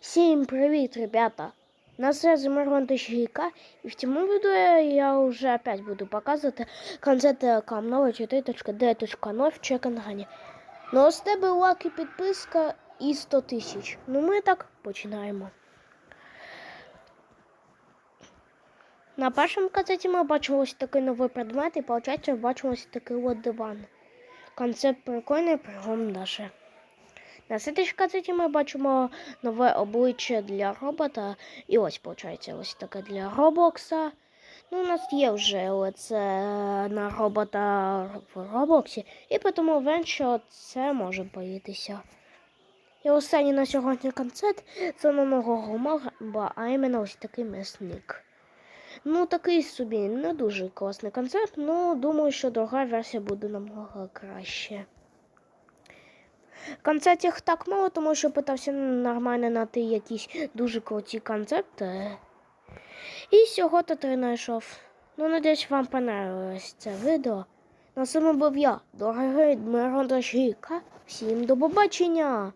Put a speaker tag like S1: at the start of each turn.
S1: Всім привіт, ребята! На связи Марван Тащика, і в цьому відео я вже опять буду показувати концерт Камнова 4.d.0 в Чекангані. Ну, ось тебе лайк і підписка і 100 тисяч. Ну, ми так починаємо. На першому концерті ми бачимо ось такий новий предмет, і виходить, бачимо ось такий от диван. Концепт прикольний, пригом наше. На слідчій касеті ми бачимо нове обличчя для робота. І ось, виходить, ось таке для Роблокса. Ну, у нас є вже оце на робота в Роблоксі. І тому він, що це може поїтися. І останній на сьогодні концерт це на нового мага, а іменно ось такий м'ясник. Ну, такий собі не дуже класний концерт, ну думаю, що друга версія буде намного краще. Концертів так мало, тому що питався нормально знайти якісь дуже круті концепти. І всього то три знайшов. Ну, надіюсь, вам понравилось це відео. На цьому був я, дорогий Дмитро Дашіка. Всім до побачення!